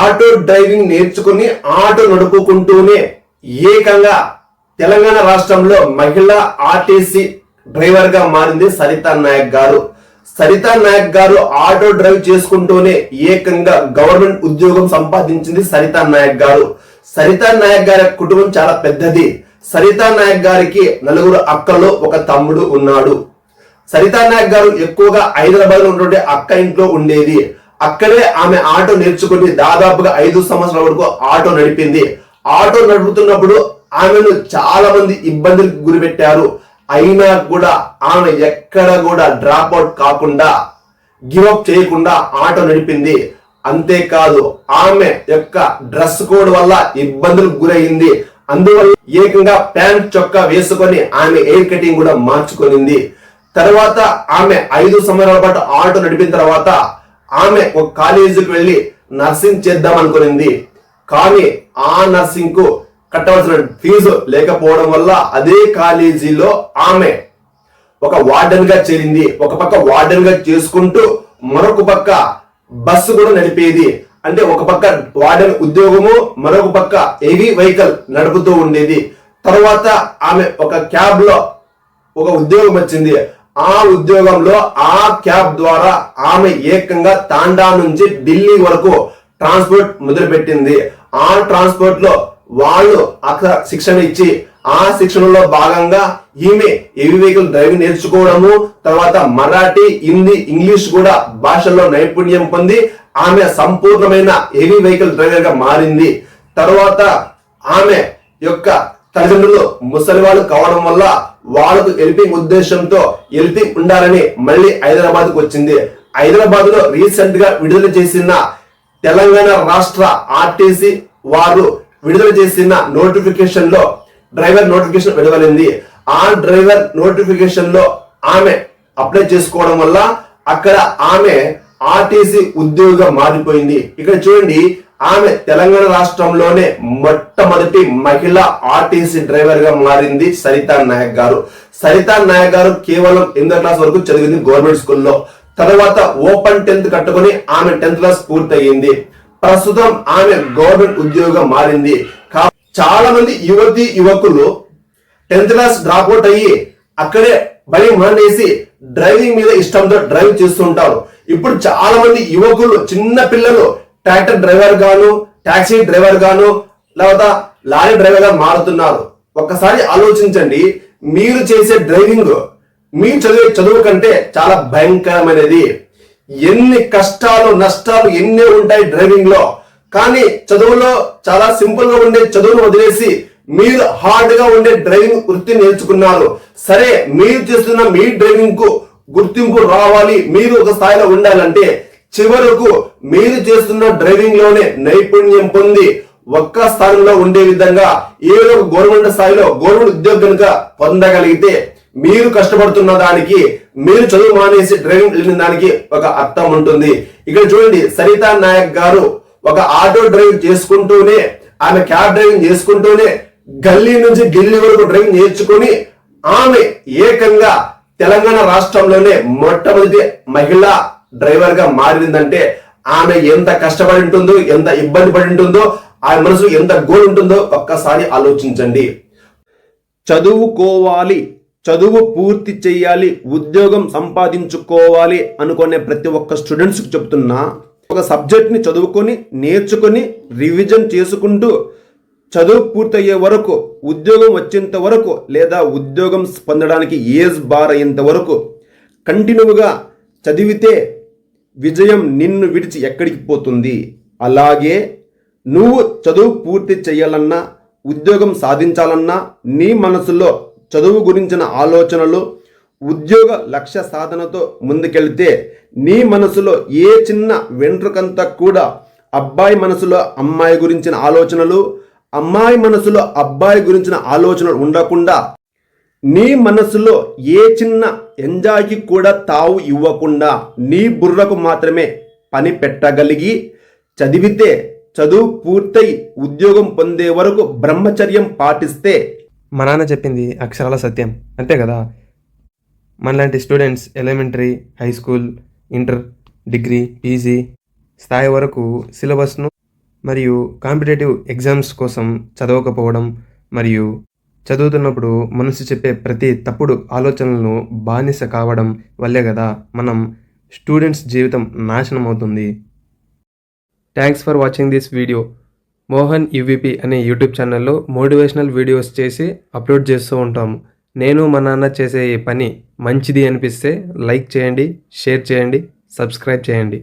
Auto driving నేర్చుకుని auto నడుపుకుంటూనే ఏకంగా తెలంగాణ రాష్ట్రంలో మహిళా ఆర్టీసీ డ్రైవర్గా మారింది సరితా నాయక్ గారు. సరితా నాయక్ గారు ఆటో డ్రైవ్ చేసుకుంటూనే ఏకంగా గవర్నమెంట్ ఉద్యోగం సంపాదించింది సరితా నాయక్ గారు. సరితా నాయక్ గారి కుటుంబం చాలా పెద్దది. సరితా నాయక్ గారికి నలుగురు అక్కలు ఒక తమ్ముడు ఉన్నాడు. సరితా నాయక్ గారు ఎక్కువగా హైదరాబాద్లో ఉన్నటువంటి అక్క ఇంట్లో ఉండేది. అక్కడే ఆమె ఆటో నేర్చుకుని దాదాపుగా ఐదు సంవత్సరాల వరకు ఆటో నడిపింది. ఆటో నడుపుతున్నప్పుడు ఆమెను చాలా మంది ఇబ్బందులకు గురిపెట్టారు. అయినా కూడా ఆమె ఎక్కడ కూడా డ్రాప్ అవుట్ కాకుండా గివప్ చేయకుండా ఆటో నడిపింది. అంతేకాదు ఆమె యొక్క డ్రెస్ కోడ్ వల్ల ఇబ్బందులకు గురైంది. అందువల్ల ఏకంగా ప్యాంట్ చొక్కా వేసుకొని ఆమె ఎయిర్ కటింగ్ కూడా మార్చుకొనింది. తర్వాత ఆమె ఐదు సంవత్సరాల పాటు ఆటో నడిపిన తర్వాత ఆమె ఒక కాలేజీకి వెళ్ళి నర్సింగ్ చేద్దాం అనుకునింది. కానీ ఆ నర్సింగ్కు కట్టవలసిన ఫీజు లేకపోవడం వల్ల అదే కాలేజీలో ఆమె ఒక వార్డెన్గా చేరింది. ఒక పక్క వార్డెన్గా చేసుకుంటూ మరొక పక్క బస్సు కూడా నడిపేది. అంటే ఒక పక్క వార్డెన్ ఉద్యోగము మరొక పక్క హెవీ వెహికల్ నడుపుతూ ఉండేది. తర్వాత ఆమె ఒక క్యాబ్లో ఒక ఉద్యోగం వచ్చింది. ఆ ఉద్యోగంలో ఆ క్యాబ్ ద్వారా ఆమె ఏకంగా తాండా నుంచి ఢిల్లీ వరకు ట్రాన్స్పోర్ట్ మొదలుపెట్టింది ఆ ట్రాన్స్పోర్ట్లో వాళ్ళు అక్కడ శిక్షణ ఇచ్చి ఆ శిక్షణలో భాగంగా ఈమె హెవీ వెహికల్ డ్రైవింగ్ నేర్చుకోవడము తర్వాత మరాఠీ హిందీ ఇంగ్లీష్ కూడా భాషల్లో నైపుణ్యం పొంది ఆమె సంపూర్ణమైన హెవీ వెహికల్ డ్రైవర్గా మారింది. తర్వాత ఆమె యొక్క తల్లిదండ్రులు ముసలి వాళ్ళు కావడం వల్ల వాళ్ళకు హెల్పింగ్ ఉద్దేశంతో హెల్పింగ్ ఉండాలని మళ్ళీ హైదరాబాద్కు వచ్చింది. హైదరాబాద్లో రీసెంట్గా విడుదల చేసిన తెలంగాణ రాష్ట్ర ఆర్టీసీ వారు విడుదల చేసిన నోటిఫికేషన్లో డ్రైవర్ నోటిఫికేషన్ వెలువడింది. ఆ డ్రైవర్ నోటిఫికేషన్లో ఆమె అప్లై చేసుకోవడం వల్ల అక్కడ ఆమె ఆర్టీసీ ఉద్యోగిగా మారిపోయింది. ఇక్కడ చూడండి ఆమె తెలంగాణ రాష్ట్రంలోనే మొట్టమొదటి మహిళ ఆర్టీసీ డ్రైవర్గా మారింది సరితా నాయక్ గారు. సరితా నాయక్ గారు కేవలం ఎనిమిదో క్లాస్ వరకు చదివింది గవర్నమెంట్ స్కూల్లో. తర్వాత ఓపెన్ టెన్త్ కట్టుకొని ఆమె టెన్త్ క్లాస్ పూర్తయింది. ప్రస్తుతం ఆమె గవర్నమెంట్ ఉద్యోగం మారింది. కా- చాలా మంది యువతి యువకులు టెన్త్ క్లాస్ డ్రాప్ అవుట్ అయ్యి అక్కడే బలి మానేసి డ్రైవింగ్ మీద ఇష్టంతో డ్రైవ్ చేస్తుంటారు. ఇప్పుడు చాలా మంది యువకులు చిన్న పిల్లలు ట్రాక్టర్ డ్రైవర్ గాను టాక్సీ డ్రైవర్ గాను లేకపోతే లారీ డ్రైవర్గా మారుతున్నారు. ఒక్కసారి ఆలోచించండి మీరు చేసే డ్రైవింగ్ మీరు చదివే చదువు కంటే చాలా భయంకరమైనది. ఎన్ని కష్టాలు నష్టాలు ఎన్ని ఉంటాయి డ్రైవింగ్లో కానీ చదువులో చాలా సింపుల్గా ఉండే చదువును వదిలేసి మీరు హార్డ్గా ఉండే డ్రైవింగ్ వృత్తి నేర్చుకున్నారు. సరే మీరు చేస్తున్న మీ డ్రైవింగ్కు గుర్తింపు రావాలి మీరు ఒక స్థాయిలో ఉండాలంటే చివరకు మీరు చేస్తున్న డ్రైవింగ్లోనే నైపుణ్యం పొంది ఒక్క స్థానంలో ఉండే విధంగా ఏదో ఒక గవర్నమెంట్ స్థాయిలో గవర్నమెంట్ ఉద్యోగం కనుక పొందగలిగితే మీరు కష్టపడుతున్న దానికి మీరు చదువు మానేసి డ్రైవింగ్ వెళ్ళిన దానికి ఒక అర్థం ఉంటుంది. ఇక్కడ చూడండి సరితా నాయక్ గారు ఒక ఆటో డ్రైవ్ చేసుకుంటూనే ఆమె క్యాబ్ డ్రైవింగ్ చేసుకుంటూనే గల్లీ నుంచి ఢిల్లీ వరకు డ్రైవింగ్ నేర్చుకుని ఆమె ఏకంగా తెలంగాణ రాష్ట్రంలోనే మొట్టమొదటి మహిళా డ్రైవర్గా మారిందంటే ఆమె ఎంత కష్టపడి ఉంటుందో ఎంత ఇబ్బంది పడి ఉంటుందో ఆమె మనసు ఎంత గోల్ ఉంటుందో ఒక్కసారి ఆలోచించండి. చదువుకోవాలి చదువు పూర్తి చేయాలి ఉద్యోగం సంపాదించుకోవాలి అనుకునే ప్రతి ఒక్క స్టూడెంట్స్కి చెప్తున్నా ఒక సబ్జెక్ట్ని చదువుకొని నేర్చుకొని రివిజన్ చేసుకుంటూ చదువు పూర్తయ్యే వరకు ఉద్యోగం వచ్చేంత వరకు లేదా ఉద్యోగం పొందడానికి ఏజ్ బార్ అయ్యేంత వరకు కంటిన్యూగా చదివితే విజయం నిన్ను విడిచి ఎక్కడికి పోతుంది? అలాగే నువ్వు చదువు పూర్తి చేయాలన్నా ఉద్యోగం సాధించాలన్నా నీ మనసులో చదువు గురించిన ఆలోచనలు ఉద్యోగ లక్ష్య సాధనతో ముందుకెళ్తే నీ మనసులో ఏ చిన్న వెంట్రుకంతా కూడా అబ్బాయి మనసులో అమ్మాయి గురించిన ఆలోచనలు అమ్మాయి మనసులో అబ్బాయి గురించిన ఆలోచనలు ఉండకుండా నీ మనసులో ఏ చిన్న ఎంజాయ్కి కూడా తావు ఇవ్వకుండా నీ బుర్రకు మాత్రమే పని పెట్టగలిగి చదివితే చదువు పూర్తయి ఉద్యోగం పొందే వరకు బ్రహ్మచర్యం పాటిస్తే మా నాన్న చెప్పింది అక్షరాల సత్యం. అంతే కదా? మనలాంటి students elementary high school inter degree PG స్థాయి వరకు సిలబస్ను మరియు కాంపిటేటివ్ ఎగ్జామ్స్ కోసం చదవకపోవడం మరియు చదువుతున్నప్పుడు మనసు చెప్పే ప్రతి తప్పుడు ఆలోచనలను బానిస కావడం వల్లే కదా మనం స్టూడెంట్స్ జీవితం నాశనం అవుతుంది thanks for watching this video Mohan UVP అనే యూట్యూబ్ ఛానల్లో మోటివేషనల్ వీడియోస్ చేసి అప్లోడ్ చేస్తూ ఉంటాము నేను మా నాన్న చేసే ఈ పని మంచిది అనిపిస్తే లైక్ చేయండి షేర్ చేయండి సబ్స్క్రైబ్ చేయండి.